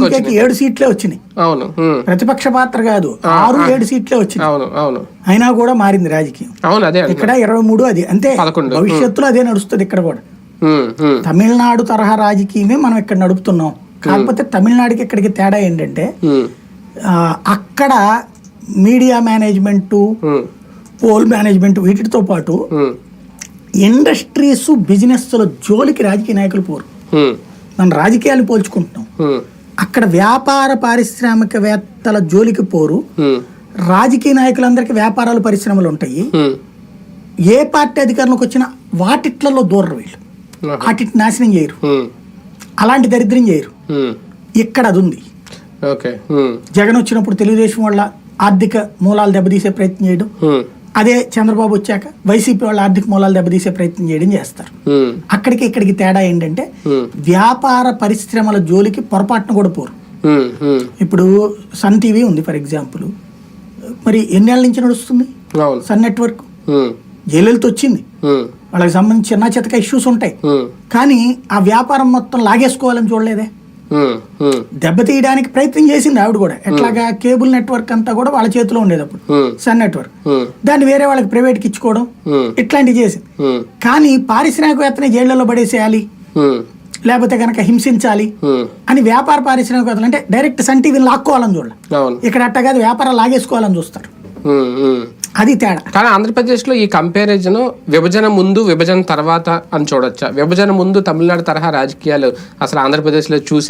డిఎంకేకి ఏడు సీట్లే వచ్చినాయి. అవును ప్రతిపక్ష పాత్ర కాదు ఆరు ఏడు సీట్లే వచ్చినాయి. అవును అవును. అయినా కూడా మారింది రాజకీయం. అవును అదే ఇక్కడ ఇరవై మూడు అది అంతే. భవిష్యత్తులో అదే నడుస్తుంది ఇక్కడ కూడా. తమిళనాడు తరహా రాజకీయమే మనం ఇక్కడ నడుపుతున్నాం. కాకపోతే తమిళనాడుకి ఇక్కడికి తేడా ఏంటంటే అక్కడ మీడియా మేనేజ్మెంటు పోల్ మేనేజ్మెంట్ వీటితో పాటు ఇండస్ట్రీస్ బిజినెస్ల జోలికి రాజకీయ నాయకులు పోరు. మనం రాజకీయాలు పోల్చుకుంటున్నాం. ఉమ్, అక్కడ వ్యాపార పారిశ్రామికవేత్తల జోలికి పోరు. రాజకీయ నాయకులందరికీ వ్యాపారాలు పరిశ్రమలు ఉంటాయి. ఏ పార్టీ అధికారంలోకి వచ్చినా వాటిట్లలో దూరరు వీళ్ళు. వాటిని నాశనం చేయరు. అలాంటి దరిద్రం చేయరు. ఇక్కడ అది ఉంది. జగన్ వచ్చినప్పుడు తెలుగుదేశం వాళ్ళ ఆర్థిక మూలాలు దెబ్బతీసే ప్రయత్నం చేయడం. అదే చంద్రబాబు వచ్చాక వైసీపీ వాళ్ళ ఆర్థిక మూలాలు దెబ్బతీసే ప్రయత్నం చేయడం చేస్తారు. అక్కడికి ఇక్కడికి తేడా ఏంటంటే వ్యాపార పరిశ్రమల జోలికి పొరపాటున కూడా పోరు. ఇప్పుడు సన్ టీవీ ఉంది ఫర్ ఎగ్జాంపుల్. మరి ఎన్నేళ్ళ నుంచి నడుస్తుంది? Sun network. జైలుతో వచ్చింది. వాళ్ళకి సంబంధించి చిన్న చితక ఇష్యూస్ ఉంటాయి. కానీ ఆ వ్యాపారం మొత్తం లాగేసుకోవాలని చూడలేదే? దెబ్బతీయడానికి ప్రయత్నం చేసింది ఆవిడ కూడా. ఎట్లాగా కేబుల్ నెట్వర్క్ అంతా కూడా వాళ్ళ చేతిలో ఉండేది అప్పుడు. Sun network. దాన్ని వేరే వాళ్ళకి ప్రైవేట్కి ఇచ్చుకోవడం ఇట్లాంటివి చేసింది. కానీ పారిశ్రామికవేత్తని జైళ్ళలో పడేసేయాలి. లేకపోతే కనుక హింసించాలి అని వ్యాపార పారిశ్రామికవేత్తలు అంటే డైరెక్ట్ సన్ టీవీని లాక్కోవాలని చూడాలి. ఇక్కడ అట్ట కాదు వ్యాపారం లాగేసుకోవాలని చూస్తారు. అది తేడా. కానీ ఆంధ్రప్రదేశ్లో ఈ కంపారిజన్ విభజన ముందు విభజన తర్వాత అని చూడొచ్చా? విభజన ముందు తమిళనాడు తరహా రాజకీయాలు అసలు ఆంధ్రప్రదేశ్లో చూసే